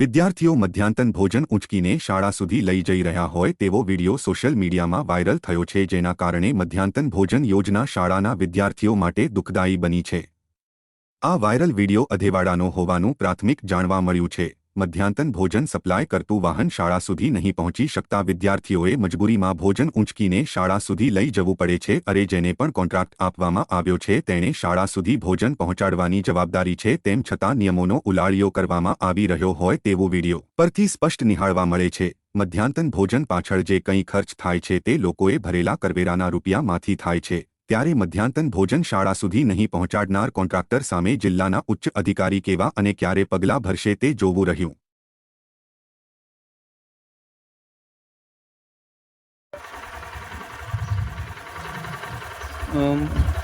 વિદ્યાર્થીઓ મધ્યાંતન ભોજન ઉંચકીને શાળા સુધી લઈ જઈ રહ્યા હોય તેવો વિડિયો સોશિયલ મીડિયામાં વાયરલ થયો છે, જેના કારણે મધ્યાંતન ભોજન યોજના શાળાના વિદ્યાર્થીઓ માટે દુઃખદાયી બની છે. આ વાયરલ વિડિયો અધેવાડાનો હોવાનું પ્રાથમિક જાણવા મળ્યું છે. મધ્યાંતન ભોજન સપ્લાય કરતું વાહન શાળા સુધી નહીં પહોંચી શકતા વિદ્યાર્થીઓએ મજબૂરીમાં ભોજન ઊંચકીને શાળા સુધી લઈ જવું પડે છે. અરે જેને પણ કોન્ટ્રાક્ટ આપવામાં આવ્યો છે, તેણે શાળા સુધી ભોજન પહોંચાડવાની જવાબદારી છે, તેમ છતાં નિયમોનો ઉલાળીઓ કરવામાં આવી રહ્યો હોય તેવો વિડિયો પરથી સ્પષ્ટ નિહાળવા મળે છે. મધ્યાંતન ભોજન પાછળ જે કંઈ ખર્ચ થાય છે તે લોકોએ ભરેલા કરવેરાના રૂપિયામાંથી થાય છે. ત્યારે મધ્યાંતન ભોજન શાળા સુધી નહીં પહોંચાડનાર કોન્ટ્રાક્ટર સામે જિલ્લાના ઉચ્ચ અધિકારી કેવા અને ક્યારે પગલાં ભરશે તે જોવું રહ્યું. અમ,